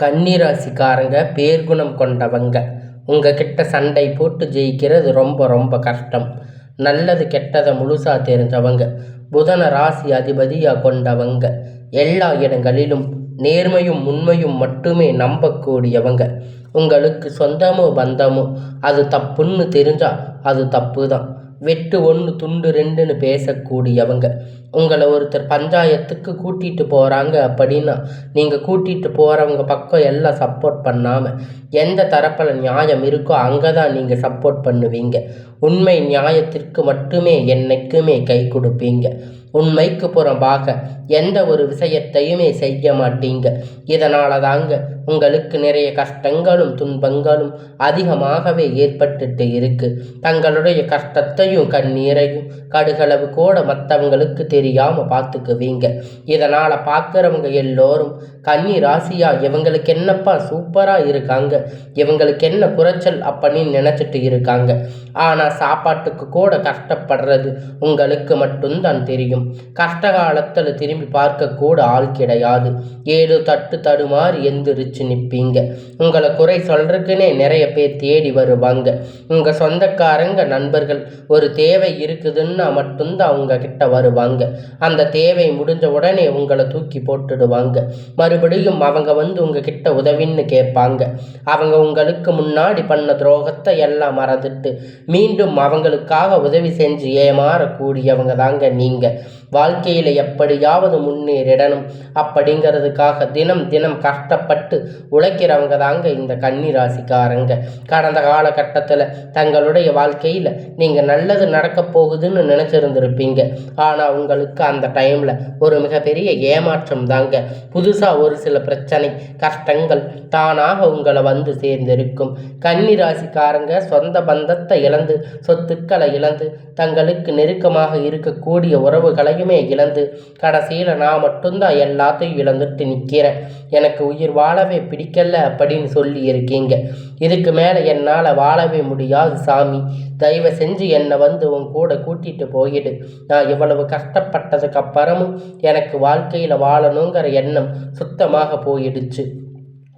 கன்னிராசிக்காரங்க பேர்குணம் கொண்டவங்க. உங்கள் கிட்ட சண்டை போட்டு ஜெயிக்கிறது ரொம்ப ரொம்ப கஷ்டம். நல்லது கெட்டதை முழுசாக தெரிஞ்சவங்க. புதன ராசி அதிபதியாக கொண்டவங்க. எல்லா இடங்களிலும் நேர்மையும் உண்மையும் மட்டுமே நம்பக்கூடியவங்க. உங்களுக்கு சொந்தமோ பந்தமோ அது தப்புன்னு தெரிஞ்சால் அது தப்பு தான் வெட்டு ஒன்று துண்டு ரெண்டுன்னு பேசக்கூடியவங்க. உங்களை ஒருத்தர் பஞ்சாயத்துக்கு கூட்டிகிட்டு போகிறாங்க அப்படின்னா நீங்கள் கூட்டிகிட்டு போகிறவங்க பக்கம் எல்லாம் சப்போர்ட் பண்ணாமல் எந்த தரப்பில் நியாயம் இருக்கோ அங்கே தான் நீங்கள் சப்போர்ட் பண்ணுவீங்க. உண்மை நியாயத்திற்கு மட்டுமே என்னைக்குமே கை கொடுப்பீங்க. உண்மைக்கு புறம்பாக எந்த ஒரு விஷயத்தையுமே செய்ய மாட்டீங்க. இதனால தாங்க உங்களுக்கு நிறைய கஷ்டங்களும் துன்பங்களும் அதிகமாகவே ஏற்பட்டுட்டு இருக்கு. தங்களுடைய கஷ்டத்தையும் கண்ணீரையும் கடுகளவு கூட மற்றவங்களுக்கு தெரியாமல் பார்த்துக்குவீங்க. இதனால் பார்க்குறவங்க எல்லோரும் கன்னி ராசியா இவங்களுக்கு என்னப்பா சூப்பராக இருக்காங்க இவங்களுக்கு என்ன குறைச்சல் அப்படின்னு நினச்சிட்டு இருக்காங்க. ஆனால் சாப்பாட்டுக்கு கூட கஷ்டப்படுறது உங்களுக்கு மட்டும்தான் தெரியும். கஷ்ட காலத்தில் திரும்பி பார்க்க கூட ஆள் கிடையாது. ஏதோ தட்டு தடுமாறி எந்திரிச்சு நிற்பீங்க. உங்களை குறை சொல்கிறதுக்குன்னே நிறைய பேர் தேடி வருவாங்க. உங்கள் சொந்தக்காரங்க நண்பர்கள் ஒரு தேவை இருக்குதுன்னா மட்டும்தான் அவங்க கிட்ட வருவாங்க. அந்த தேவை முடிஞ்ச உடனே உங்களை தூக்கி போட்டுடுவாங்க. மறுபடியும் அவங்க வந்து உங்ககிட்ட உதவின்னு கேட்பாங்க. அவங்க உங்களுக்கு முன்னாடி பண்ண துரோகத்தை எல்லாம் மறந்துட்டு மீண்டும் அவங்களுக்காக உதவி செஞ்சு ஏமாறக்கூடியவங்க தாங்க நீங்கள் வாழ்க்கையில் எப்படியாவது முன்னேறிடணும். அப்படிங்கிறதுக்காக தினம் தினம் கஷ்டப்பட்டு உழைக்கிறவங்க தாங்க இந்த கன்னி ராசிக்காரங்க கடந்த காலகட்டத்தில் தங்களுடைய வாழ்க்கையில் நீங்கள் நல்லது நடக்க போகுதுன்னு நினச்சிருந்துருப்பீங்க. ஆனால் உங்களுக்கு அந்த டைமில் ஒரு மிகப்பெரிய ஏமாற்றம் தாங்க. புதுசாக ஒரு சில பிரச்சனை கஷ்டங்கள் தானாக உங்களை வந்து சேர்ந்திருக்கும். கன்னி ராசிக்காரங்க சொந்த பந்தத்தை இழந்து சொத்துக்களை இழந்து தங்களுக்கு நெருக்கமாக இருக்கக்கூடிய உறவுகளையுமே இழந்து கடைசியில் நான் மட்டும்தான் எல்லாத்தையும் இழந்துட்டு நிற்கிறேன் எனக்கு உயிர் வாழவே பிடிக்கல அப்படின்னு சொல்லி இருக்கீங்க இதுக்கு மேலே என்னால் வாழவே முடியாது சாமி. தயவு செஞ்சு என்னை வந்து உன் கூட கூட்டிகிட்டு போயிடு. நான் இவ்வளவு கஷ்டப்பட்டதுக்கு அப்புறமும் எனக்கு வாழ்க்கையில் வாழணுங்கிற எண்ணம் சுத்தமாக போயிடுச்சு.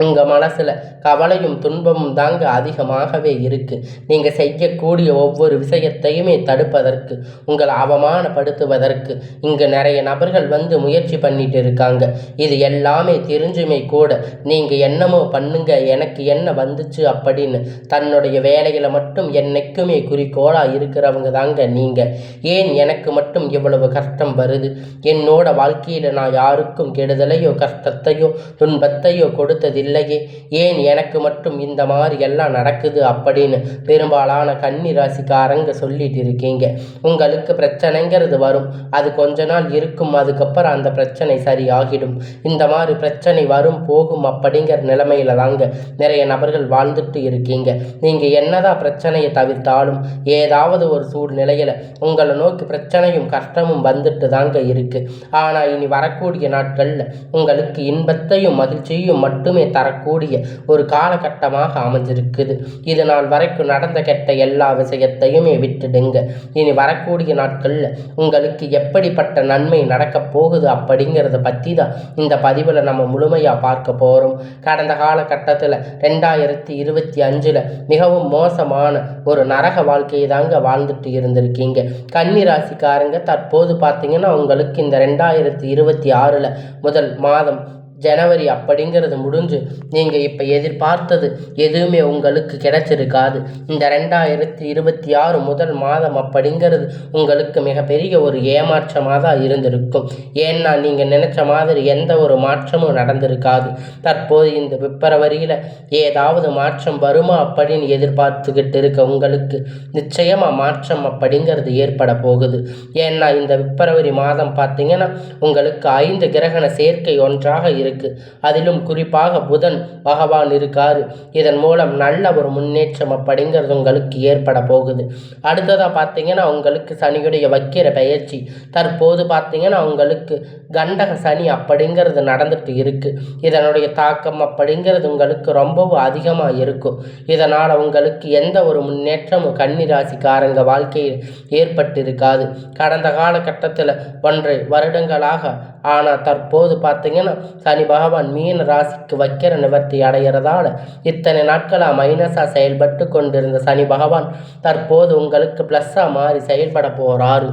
உங்கள் மனசில் கவலையும் துன்பமும் தாங்க அதிகமாகவே இருக்குது நீங்கள் செய்யக்கூடிய ஒவ்வொரு விஷயத்தையுமே தடுப்பதற்கு உங்களை அவமானப்படுத்துவதற்கு இங்கே நிறைய நபர்கள் வந்து முயற்சி பண்ணிட்டு இருக்காங்க. இது எல்லாமே தெரிஞ்சுமே கூட நீங்கள் என்னமோ பண்ணுங்க எனக்கு என்ன வந்துச்சு அப்படின்னு தன்னுடைய வேலையில் மட்டும் என்னைக்குமே குறிக்கோளாக இருக்கிறவங்க தாங்க நீங்கள் ஏன் எனக்கு மட்டும் இவ்வளவு கஷ்டம் வருது? என்னோட வாழ்க்கையில் நான் யாருக்கும் கெடுதலையோ கஷ்டத்தையோ துன்பத்தையோ கொடுத்தது இல்லையே ஏன் எனக்கு மட்டும் இந்த மாதிரி எல்லாம் நடக்குது அப்படின்னு பெரும்பாலான கன்னி ராசிக்காரங்க சொல்லிட்டு இருக்கீங்க. உங்களுக்கு பிரச்சனைங்கிறது வரும். அது கொஞ்ச நாள் இருக்கும் அதுக்கப்புறம் அந்த பிரச்சனை சரியாகிடும். இந்த மாதிரி பிரச்சனை வரும் போகும் அப்படிங்கிற நிலைமையில தாங்க நிறைய நபர்கள் வாழ்ந்துட்டு இருக்கீங்க. நீங்கள் என்னதான் பிரச்சனையை தவிர்த்தாலும் ஏதாவது ஒரு சூழ்நிலையில் உங்களை நோக்கி பிரச்சனையும் கஷ்டமும் வந்துட்டு தாங்க இருக்குது ஆனால் இனி வரக்கூடிய நாட்களில் உங்களுக்கு இன்பத்தையும் மகிழ்ச்சியும் மட்டுமே தரக்கூடிய ஒரு காலகட்டமாக அமைஞ்சிருக்குது. இது நாள் வரைக்கும் நடந்த கெட்ட எல்லா விஷயத்தையுமே விட்டுடுங்க. இனி வரக்கூடிய நாட்களில் உங்களுக்கு எப்படிப்பட்ட நன்மை நடக்கப் போகுது அப்படிங்கிறத பற்றி தான் இந்த பதிவில் நம்ம முழுமையாக பார்க்க போகிறோம் கடந்த காலகட்டத்தில் ரெண்டாயிரத்தி இருபத்தி அஞ்சில் மிகவும் மோசமான ஒரு நரக வாழ்க்கையை தாங்க வாழ்ந்துட்டு இருந்திருக்கீங்க. கன்னி ராசிக்காரங்க தற்போது பார்த்தீங்கன்னா உங்களுக்கு இந்த ரெண்டாயிரத்தி இருபத்தி ஆறில் முதல் மாதம் ஜனவரி அப்படிங்கிறது முடிஞ்சு நீங்கள் இப்போ எதிர்பார்த்தது எதுவுமே உங்களுக்கு கிடைச்சிருக்காது. இந்த ரெண்டாயிரத்தி இருபத்தி ஆறு முதல் மாதம் அப்படிங்கிறது உங்களுக்கு மிகப்பெரிய ஒரு ஏமாற்றமாக தான் இருந்திருக்கும். ஏன்னா நீங்கள் நினச்ச மாதிரி எந்த ஒரு மாற்றமும் நடந்திருக்காது. தற்போது இந்த பிப்ரவரியில் ஏதாவது மாற்றம் வருமா அப்படின்னு எதிர்பார்த்துக்கிட்டு இருக்க உங்களுக்கு நிச்சயமாக மாற்றம் அப்படிங்கிறது ஏற்பட போகுது. ஏன்னா இந்த பிப்ரவரி மாதம் பார்த்தீங்கன்னா உங்களுக்கு ஐந்து கிரகண சேர்க்கை ஒன்றாக இருக்கு இருக்கு. அதிலும் குறிப்பாக புதன் பகவான் இருக்காரு. இதன் மூலம் நல்ல ஒரு முன்னேற்றம் அப்படிங்கிறது உங்களுக்கு ஏற்பட போகுது. அடுத்ததாக பார்த்தீங்கன்னா உங்களுக்கு சனியுடைய வைக்கிற பயிற்சி தற்போது பார்த்தீங்கன்னா உங்களுக்கு கண்டக சனி அப்படிங்கிறது நடந்துட்டு இருக்குது இதனுடைய தாக்கம் அப்படிங்கிறது உங்களுக்கு ரொம்பவும் அதிகமாக இருக்கும். இதனால் உங்களுக்கு எந்த ஒரு முன்னேற்றமும் கன்னிராசிக்காரங்க வாழ்க்கையில் ஏற்பட்டிருக்காது. கடந்த காலகட்டத்தில் ஒன்றை வருடங்களாக ஆனால் தற்போது பார்த்தீங்கன்னா சனி பகவான் மீன ராசிக்கு வைக்கிற நிவர்த்தி அடைகிறதால இத்தனை நாட்களாக மைனஸாக செயல்பட்டு கொண்டிருந்த சனி பகவான் தற்போது உங்களுக்கு ப்ளஸ்ஸாக மாறி செயல்பட போகிறாரு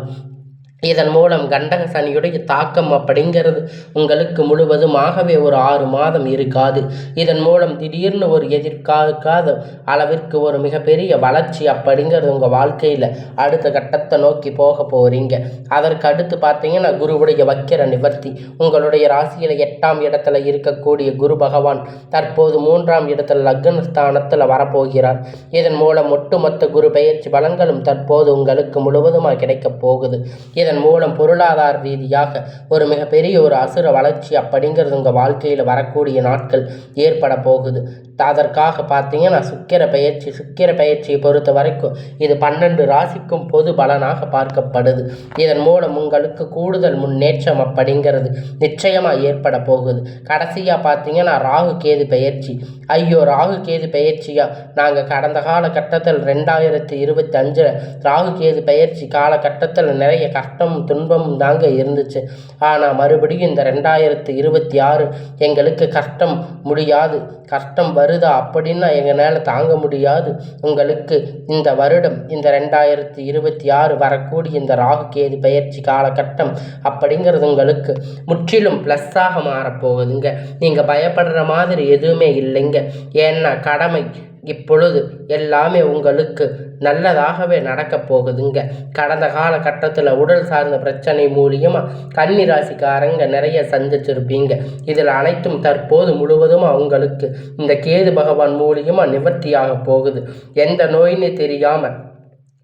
இதன் மூலம் கண்டக சனியுடைய தாக்கம் அப்படிங்கிறது உங்களுக்கு முழுவதுமாகவே ஒரு ஆறு மாதம் இருக்காது. இதன் மூலம் திடீர்னு ஒரு எதிர்காக்காத அளவிற்கு ஒரு மிகப்பெரிய வளர்ச்சி அப்படிங்கிறது உங்கள் வாழ்க்கையில் அடுத்த கட்டத்தை நோக்கி போக போகிறீங்க அதற்கு அடுத்து பார்த்தீங்கன்னா குருவுடைய வக்கிர நிவர்த்தி. உங்களுடைய ராசியில் எட்டாம் இடத்துல இருக்கக்கூடிய குரு பகவான் தற்போது மூன்றாம் இடத்துல லக்னஸ்தானத்தில் வரப்போகிறார். இதன் மூலம் ஒட்டுமொத்த குரு பெயர்ச்சி பலன்களும் தற்போது உங்களுக்கு முழுவதுமாக கிடைக்கப் போகுது. இதன் இதன் மூலம் பொருளாதார ரீதியாக ஒரு மிகப்பெரிய ஒரு அசுர வளர்ச்சி அப்படிங்கிறது உங்கள் வாழ்க்கையில் வரக்கூடிய நாட்கள் ஏற்பட போகுது. அதற்காக பார்த்தீங்கன்னா சுக்கிர பயிற்சி சுக்கிர பயிற்சியை பொறுத்த வரைக்கும் இது பன்னெண்டு ராசிக்கும் பொது பலனாக பார்க்கப்படுது. இதன் மூலம் உங்களுக்கு கூடுதல் முன்னேற்றம் அப்படிங்கிறது நிச்சயமாக ஏற்பட போகுது. கடைசியாக பார்த்தீங்கன்னா ராகு கேது பயிற்சி ஐயோ ராகு கேது பயிற்சியா நாங்கள் கடந்த காலகட்டத்தில் ரெண்டாயிரத்தி இருபத்தி அஞ்சில் ராகு கேது பயிற்சி காலகட்டத்தில் நிறைய கஷ்டம் துன்பம் தாங்க இருந்துச்சு. ஆனால் மறுபடியும் இந்த ரெண்டாயிரத்து இருபத்தி ஆறு எங்களுக்கு கஷ்டம் முடியாது. கஷ்டம் வருதா அப்படின்னா எங்களால் தாங்க முடியாது. உங்களுக்கு இந்த வருடம் இந்த ரெண்டாயிரத்தி இருபத்தி ஆறு வரக்கூடிய இந்த ராகு கேது பயிற்சி காலகட்டம் அப்படிங்கிறது உங்களுக்கு முற்றிலும் ப்ளஸ்ஸாக மாறப்போகுதுங்க. நீங்கள் பயப்படுற மாதிரி எதுவுமே இல்லைங்க. ஏன்னா கடமை இப்பொழுது எல்லாமே உங்களுக்கு நல்லதாகவே நடக்கப் போகுதுங்க. கடந்த காலகட்டத்தில் உடல் சார்ந்த பிரச்சனை மூலியமாக கன்னிராசிக்காரங்க நிறைய சந்திச்சிருப்பீங்க. இதில் அனைத்தும் தற்போது முழுவதுமாக உங்களுக்கு இந்த கேது பகவான் மூலியமாக நிவர்த்தியாக போகுது. எந்த நோயின்னு தெரியாமல்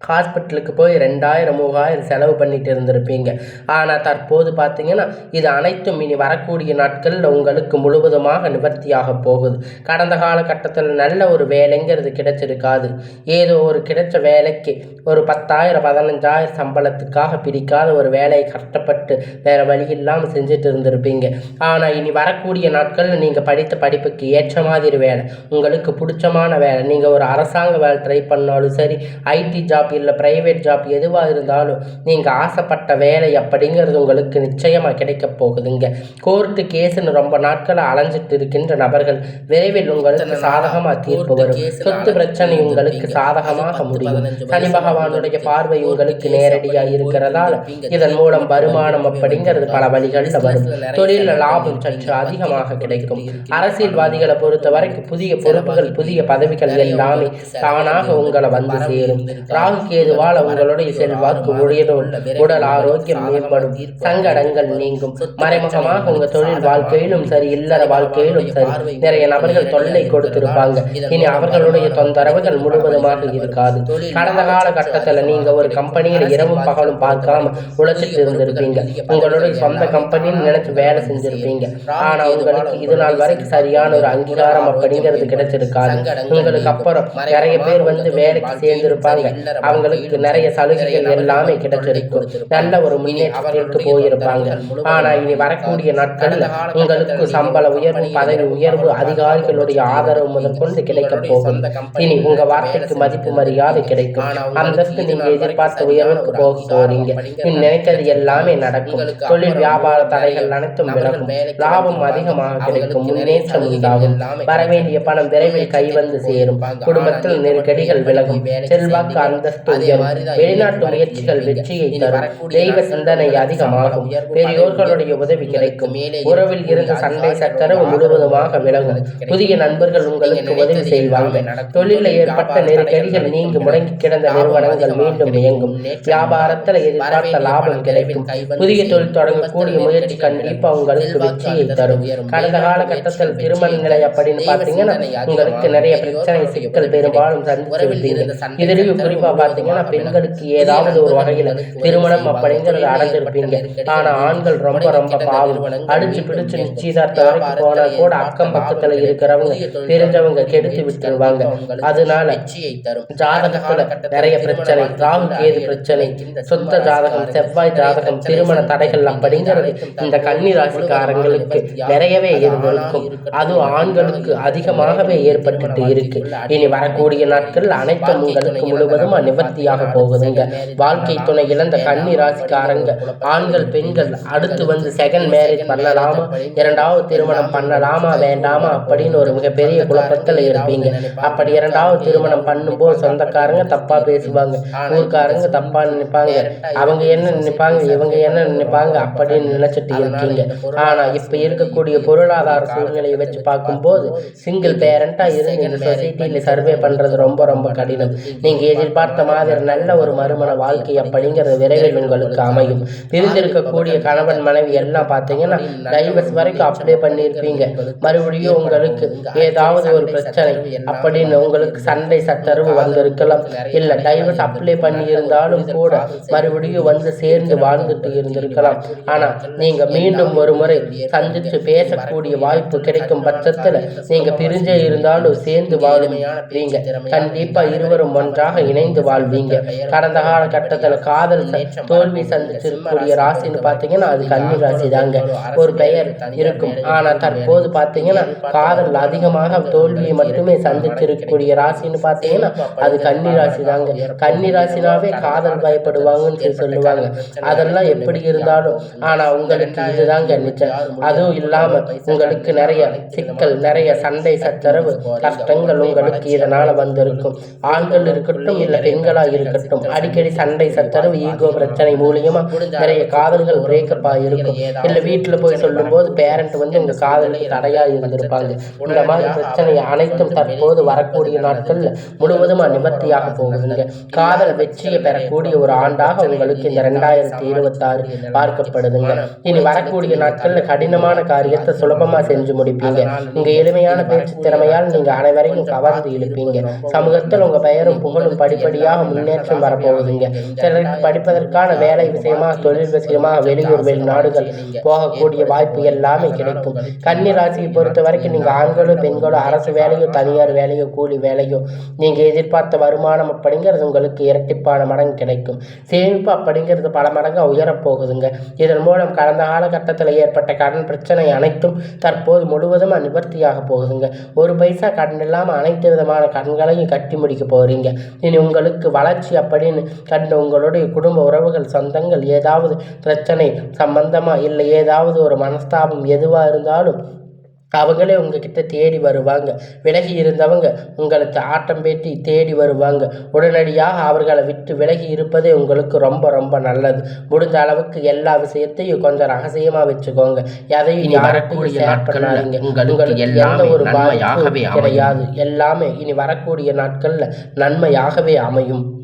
ஹாஸ்பிட்டலுக்கு போய் ரெண்டாயிரம் மூவாயிரம் செலவு பண்ணிட்டு இருந்திருப்பீங்க. ஆனால் தற்போது பார்த்தீங்கன்னா இது அனைத்தும் இனி வரக்கூடிய நாட்களில் உங்களுக்கு முழுவதுமாக நிவர்த்தியாக போகுது. கடந்த காலகட்டத்தில் நல்ல ஒரு வேலைங்கிறது கிடைச்சிருக்காது. ஏதோ ஒரு கிடைச்ச வேலைக்கு ஒரு பத்தாயிரம் பதினஞ்சாயிரம் சம்பளத்துக்காக பிடிக்காத ஒரு வேலையை கஷ்டப்பட்டு வேறு வழி இல்லாமல் செஞ்சுட்டு இருந்திருப்பீங்க. ஆனால் இனி வரக்கூடிய நாட்களில் நீங்கள் படித்த படிப்புக்கு ஏற்ற மாதிரி வேலை உங்களுக்கு பிடிச்சமான வேலை நீங்கள் ஒரு அரசாங்க வேலை ட்ரை பண்ணாலும் சரி ஐடி ஜாப் ஜாப் இல்லை ப்ரைவேட் ஜாப் எதுவாக இருந்தாலும் நீங்கள் ஆசைப்பட்ட வேலை அப்படிங்கிறது உங்களுக்கு நிச்சயமாக கிடைக்க போகுதுங்க. கோர்ட்டு கேஸுன்னு ரொம்ப நாட்களாக அலைஞ்சிட்டு இருக்கின்ற நபர்கள் விரைவில் உங்களுக்கு சாதகமாக தீர்ப்பு வரும். சொத்து பிரச்சனை உங்களுக்கு சாதகமாக முடியும். சனி பகவானுடைய பார்வை உங்களுக்கு நேரடியாக இருக்கிறதால இதன் மூலம் வருமானம் அப்படிங்கிறது பல வழிகளில் வரும். தொழில் லாபம் சற்று அதிகமாக கிடைக்கும். அரசியல்வாதிகளை பொறுத்த வரைக்கும் புதிய பொறுப்புகள் புதிய பதவிகள் எல்லாமே தானாக உங்களை வந்து சேரும். ராகு கேதுவால உங்களுடைய செல்வாக்கு உயரும் உடல் ஆரோக்கியம் மேம்படும். சங்கடங்கள் நீங்கும். மறைமுகமாக உங்க தொழில் வாழ்க்கையிலும் சரி இல்லற வாழ்க்கையிலும் சரி நிறைய நபர்கள் தொல்லை கொடுத்திருப்பாங்க. இனி அவர்களுடைய தொந்தரவுகள் முழுவதுமாக இருக்காது. கடந்த கால கட்டத்துல நீங்க ஒரு கம்பெனியில இரவும் பகலும் பார்க்காம உழைச்சிட்டு இருந்திருப்பீங்க. உங்களுடைய சொந்த கம்பெனின்னு நினைச்சு வேலை செஞ்சிருப்பீங்க. ஆனா உங்களுக்கு இது நாள் வரைக்கும் சரியான ஒரு அங்கீகாரம் அப்படிங்கிறது கிடைச்சிருக்காது. உங்களுக்கு அப்புறம் நிறைய பேர் வந்து வேலைக்கு சேர்ந்திருப்பாங்க. அவங்களுக்கு நிறைய சலுகைகள் எல்லாமே கிடைச்சிருக்கும். நல்ல ஒரு முன்னேற்றத்திற்கு போயிருப்பாங்க. ஆனா இனி வரக்கூடிய நாட்களில் உங்களுக்கு சம்பள உயர்வு பதவி உயர்வு அதிகாரிகளுடைய ஆதரவு முதற்கொண்டு கிடைக்க போகும். இனி உங்க வார்த்தைக்கு மதிப்பு மரியாதை கிடைக்கும். அந்தஸ்து நீங்க எதிர்பார்த்த உயர்வுக்கு போக போறீங்க நீ நினைக்கிறது எல்லாமே நடக்கும். தொழில் வியாபார தடைகள் அனைத்தும் விலகும். லாபம் அதிகமாக கிடைக்கும். முன்னேற்றம் உண்டாகும். வரவேண்டிய பணம் விரைவில் கைவந்து சேரும். குடும்பத்தில் நெருக்கடிகள் விலகும். செல்வாக்கு அந்தஸ்து வெளிநாட்டு முயற்சிகள் வெற்றியை தரும். தெய்வ சிந்தனை அதிகமாகும். பெரியோர்களுடைய உதவி கிடைக்கும். உறவில் இருந்து சண்டை சச்சரவு முழுவதுமாக விலகும். புதிய நண்பர்கள் உங்களுக்கு உதவி செய்வாங்க. தொழிலில் ஏற்பட்ட நெருக்கடிகள் நீங்கி முடங்கி கிடந்த நிறுவனங்கள் மீண்டும் இயங்கும். வியாபாரத்தில் எதிர்பார்த்த லாபம் கிடைக்கும். புதிய தொழில் தொடங்கக்கூடிய முயற்சி கண்டிப்பா உங்களுக்கு வெற்றியை தரும். கடந்த காலகட்டத்தில் திருமண நிலை அப்படின்னு பாத்தீங்கன்னா உங்களுக்கு நிறைய பிரச்சனை சிக்கல் பெரும்பாலும் விட்டீங்க இதுலயும் குறிப்பா பாத்தீங்கன்னா பெண்களுக்கு ஏதாவது ஒரு வகையில திருமணம் அப்படிங்கறது அடைஞ்சிருப்பீங்க. ஆனா ஆண்கள் ரொம்ப ரொம்ப பாவம். அடிச்சு பிடிச்சு நிச்சயதார்த்த வரைக்கும் போனா கூட அக்கம் பக்கத்துல இருக்கிறவங்க தெரிஞ்சவங்க கெடுத்து விட்டுருவாங்க. அதனால ஜாதகத்துல நிறைய பிரச்சனை ராகு கேது பிரச்சனை சொந்த ஜாதகம் செவ்வாய் ஜாதகம் திருமண தடைகள் அப்படிங்கிறது இந்த கன்னி ராசிக்காரங்களுக்கு நிறையவே இருந்திருக்கும். அதுவும் ஆண்களுக்கு அதிகமாகவே ஏற்பட்டுட்டு இருக்கு. இனி வரக்கூடிய நாட்கள் அனைத்தும் உங்களுக்கு முழுவதும் நிவர்த்தியாக போகுதுங்க. வாழ்க்கை துணை இழந்த கன்னி ராசிக்காரங்க ஆண்கள் பெண்கள் அடுத்து வந்து செகண்ட் மேரேஜ் பண்ணலாமா? இரண்டாவது திருமணம் பண்ணலாமா? வேண்டாமா? அப்படின்னு ஒரு மிகப்பெரிய குழப்பத்தில் இருப்பீங்க. அப்படி இரண்டாவது திருமணம் பண்ணும்போது சொந்தக்காரங்க தப்பா பேசுவாங்க. ஊர்க்காரங்க தப்பா நினைப்பாங்க. அவங்க என்ன நினைப்பாங்க? இவங்க என்ன நினைப்பாங்க? அப்படின்னு நினைச்சிட்டு இருக்கீங்க. ஆனா இப்ப இருக்கக்கூடிய பொருளாதார சூழ்நிலையை வச்சு பார்க்கும்போது சிங்கிள் பேரண்டா இருந்து இந்த சொசைட்டில சர்வே பண்றது ரொம்ப ரொம்ப கடினம். நீங்க எதிர்பார்த்த மாதிரி நல்ல ஒரு மறுமண வாழ்க்கை அப்படிங்கிறது விரைவில் உங்களுக்கு அமையும். பிரிந்திருக்கக்கூடிய கணவன் மனைவி எல்லாம் பார்த்தீங்கன்னா டைவர்ஸ் வரைக்கும் அப்ளை பண்ணியிருப்பீங்க. மறுபடியும் உங்களுக்கு ஏதாவது ஒரு பிரச்சனை அப்படின்னு உங்களுக்கு சண்டை சச்சரவு வந்திருக்கலாம். இல்லை டைவர்ஸ் அப்ளை பண்ணி இருந்தாலும் கூட மறுபடியும் வந்து சேர்ந்து வாழ்ந்துட்டு இருந்திருக்கலாம். ஆனால் நீங்கள் மீண்டும் ஒரு முறை சந்தித்து பேசக்கூடிய வாய்ப்பு கிடைக்கும் பட்சத்தில் நீங்கள் பிரிஞ்சே இருந்தாலும் சேர்ந்து வாழுவீங்க கண்டிப்பாக இருவரும் ஒன்றாக இணைந்து வாழ்வீங்க. கடந்த கால கட்டத்துல காதல் தோல்வி சந்திச்சிருக்கக்கூடிய ராசின்னு பாத்தீங்கன்னா அது கன்னி ராசி தாங்க. ஒரு பெயர் இருக்கும். ஆனா தற்போது பாத்தீங்கன்னா காதல் அதிகமாக தோல்வியை மட்டுமே சந்திச்சிருக்கக்கூடிய ராசின்னு பாத்தீங்கன்னா அது கன்னி ராசி தாங்க. கன்னி ராசினாவே காதல் பயப்படுவாங்கன்னு சொல்லி சொல்லுவாங்க. அதெல்லாம் எப்படி இருந்தாலும் ஆனா உங்களுக்கு இதுதாங்க நிச்சயம். அதுவும் இல்லாம உங்களுக்கு நிறைய சிக்கல் நிறைய சண்டை சச்சரவு கஷ்டங்கள் உங்களுக்கு இதனால வந்திருக்கும். ஆண்கள் இருக்கட்டும் இல்ல பெண்களாக இருக்கட்டும். அடிக்கடி சண்டை சச்சரவு ஈகோ பிரச்சனை மூலியமா நிறைய காதல்கள் பிரேக்கப்பா இருக்கும். இல்ல வீட்டுல போய் சொல்லும்போது பேரண்ட் வந்து இந்த காதலுக்கு தடையா இருந்திருப்பாங்க. இந்த மாதிரி பிரச்சனை அனைத்தும் தற்போது வரக்கூடிய நாட்கள்ல முழுவதுமா நிவர்த்தியாக போகுதுங்க. காதல் வெற்றியை பெறக்கூடிய ஒரு ஆண்டாக உங்களுக்கு இந்த ரெண்டாயிரத்தி இருபத்தாறு பார்க்கப்படுதுங்க. இனி வரக்கூடிய நாட்கள்ல கடினமான காரியத்தை சுலபமா செஞ்சு முடிப்பீங்க. உங்க எளிமையான பேச்சு திறமையால் நீங்க அனைவரையும் கவர்ந்து இழுப்பீங்க. சமூகத்தில் உங்க பெயரும் புகழும் படிப்படியாக முன்னேற்றம் வரப்போகுதுங்க. சிலருக்கு படிப்பதற்கான வேலை விஷயமா தொழில் விஷயமா வெளியூர் வெளிநாடுகள் போகக்கூடிய வாய்ப்பு எல்லாமே கிடைக்கும். கன்னி ராசியை பொறுத்த வரைக்கும் நீங்கள் ஆண்களோ பெண்களோ அரசு வேலையோ தனியார் வேலையோ கூலி வேலையோ நீங்கள் எதிர்பார்த்த வருமானம் அப்படிங்கிறது உங்களுக்கு இரட்டிப்பான மடங்கு கிடைக்கும். சேமிப்பு அப்படிங்கிறது பல மடங்கு உயரப் போகுதுங்க. இதன் மூலம் கடந்த காலகட்டத்தில் ஏற்பட்ட கடன் பிரச்சனை அனைத்தும் தற்போது முழுவதுமாக நிவர்த்தியாக போகுதுங்க. ஒரு பைசா கடன் இல்லாமல் அனைத்து விதமான கடன்களையும் கட்டி முடிக்க போகிறீங்க இனி உங்களுக்கு வளர்ச்சி அப்படின்னு கண்ட உங்களுடைய குடும்ப உறவுகள் சொந்தங்கள் ஏதாவது பிரச்சனை சம்பந்தமாக இல்லை ஏதாவது ஒரு மனஸ்தாபம் எதுவாக இருந்தாலும் அவங்களே உங்ககிட்ட தேடி வருவாங்க. விலகி இருந்தவங்க உங்களுக்கு ஆட்டம் பேட்டி தேடி வருவாங்க. உடனடியாக அவர்களை விட்டு விலகி இருப்பதே உங்களுக்கு ரொம்ப ரொம்ப நல்லது. முடிஞ்ச அளவுக்கு எல்லா விஷயத்தையும் கொஞ்சம் ரகசியமா வச்சுக்கோங்க. எதையும் யாருக்கும் ஷேர் பண்ணாதீங்க உங்களுக்கு எந்த ஒரு பாதிப்பும் கிடையாது. எல்லாமே இனி வரக்கூடிய நாட்கள்ல நன்மையாகவே அமையும்.